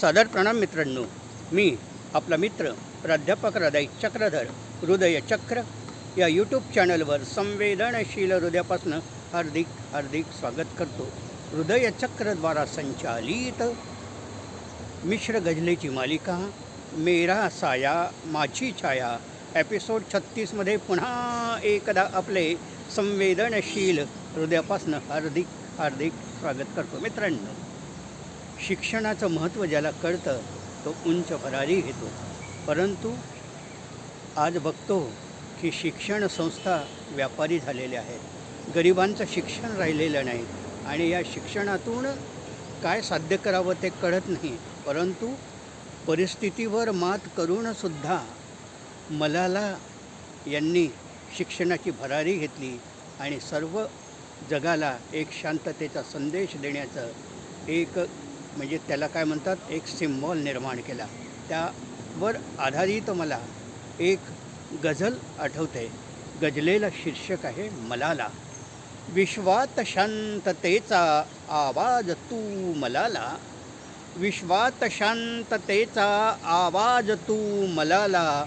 सादर प्रणाम मित्रांनो. मी आपला मित्र प्राध्यापक हृदय चक्रधर हृदय चक्र या यूट्यूब चॅनलवर संवेदनशील हृदयापासून हार्दिक हार्दिक स्वागत करतो. हृदय चक्रद्वारा संचालित मिश्र गजलेची मालिका मेरा साया माझी छाया एपिसोड छत्तीसमध्ये पुन्हा एकदा आपले संवेदनशील हृदयापासून हार्दिक हार्दिक स्वागत करतो मित्रांनो. शिक्षणाचं महत्त्व ज्याला कळतं तो उंच भरारी घेतो. परंतु आज बघतो की शिक्षण संस्था व्यापारी झालेल्या आहेत. गरिबांचं शिक्षण राहिलेलं नाही आणि या शिक्षणातून काय साध्य करावं ते कळत नाही. परंतु परिस्थितीवर मात करूनसुद्धा मलाला यांनी शिक्षणाची भरारी घेतली आणि सर्व जगाला एक शांततेचा संदेश देण्याचं एक म्हणजे त्याला काय म्हणतात एक सिम्बॉल निर्माण केला. त्यावर आधारित मला एक गझल आठवते. गजलेला शीर्षक आहे मलाला. विश्वात शांततेचा आवाज तू मलाला. विश्वात शांततेचा आवाज तू मलाला.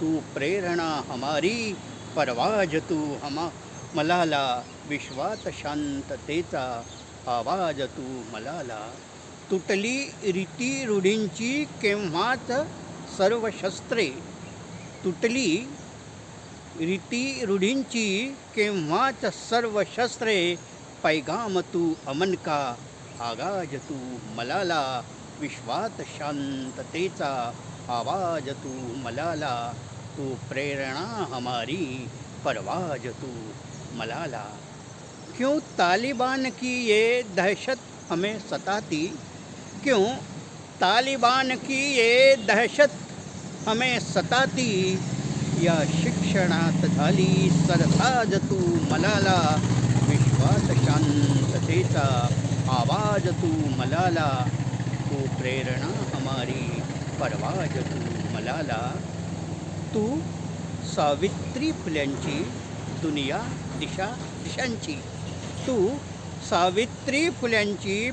तू प्रेरणा हमारी परवाज तू हमा मलाला. विश्वात शांततेचा आवाज तू मलाला. तुटली रीती रूढींची केव्हाच सर्व शस्त्रे तुटली रीती रूढींची केव्हाच सर्व शस्त्रे पैगाम तू अमन का? आगाज तू मलाला? विश्वात शांततेचा आवाज तू मलाला? तू प्रेरणा हमारी परवाज तू मलाला? क्यों तालिबान की ये दहशत हमें सताती? क्यों? तालिबान की ये दहशत हमें सताती। या शिक्षणात झाली सरसाज तू मलाला विश्वास शांततेचा आवाज तू मलाला तू प्रेरणा हमारी परवाज तू मलाला। तू सावित्री फुल्यांची दुनिया दिशा दिशांची। तू सावित्री फुल्यांची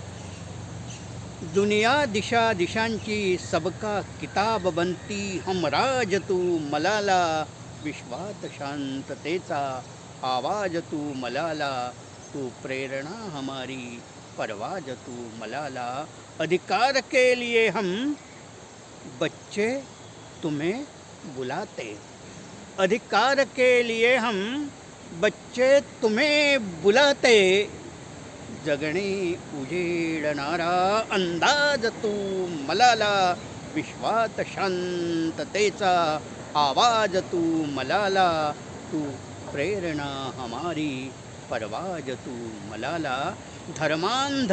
दुनिया दिशा दिशांची सबका किताब बनती हमराज तू मलाला। विश्वात शांततेचा आवाज तू मलाला। तू प्रेरणा हमारी परवाज तू मलाला। अधिकार के लिए हम बच्चे तुम्हें बुलाते। अधिकार के लिए हम बच्चे तुम्हें बुलाते। जगणे उजेडणारा अंदाज तू मलाला विश्वात शांततेचा आवाज तू मलाला तू प्रेरणा हमारी परवाज तू मलाला धर्मांध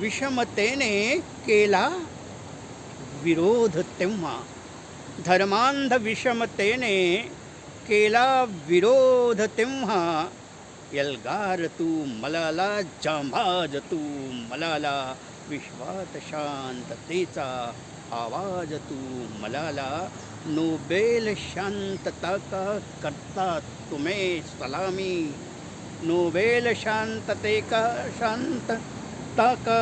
विषमतेने केला विरोध तेव्हा धर्मांध विषमतेने केला विरोध तेव्हा एल्गार तू मलाला जांभाज तू मलाला विश्वात शांततेचा आवाज तू मलाला नोबेल शांतता का करता तुम्हे सलामी नोबेल शांतते का शांतता का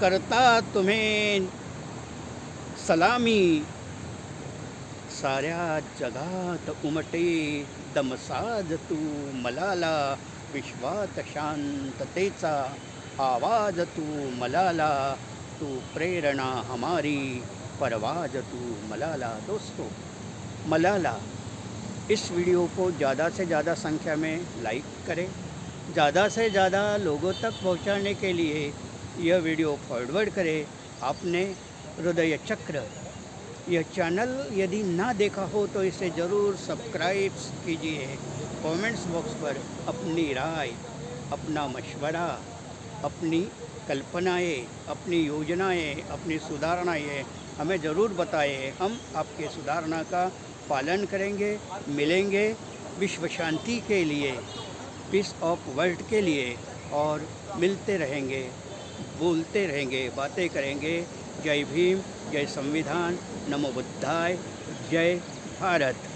करता तुम्हे सलामी साऱ्या जगात उमटे दमसाज तू मलाला विश्वात शांततेचा आवाज़ तू मलाला, तू प्रेरणा हमारी परवाज तू मलाला दोस्तों। मलाला, इस वीडियो को ज़्यादा से ज़्यादा संख्या में लाइक करें। ज़्यादा से ज़्यादा लोगों तक पहुँचाने के लिए यह वीडियो फॉरवर्ड करें आपने हृदय चक्र। यह चैनल यदि ना देखा हो तो इसे ज़रूर सब्सक्राइब कीजिए। कमेंट्स बॉक्स पर अपनी राय, अपना मशवरा, अपनी कल्पनाएँ, अपनी योजनाएँ, अपनी सुधारणाएँ हमें ज़रूर बताएँ। हम आपके सुधारणा का पालन करेंगे, मिलेंगे विश्व शांति के लिए पीस ऑफ़ वर्ल्ड के लिए और मिलते रहेंगे, बोलते रहेंगे, बातें करेंगे। जय भीम, जय संविधान, नमो बुद्धाय, जय भारत।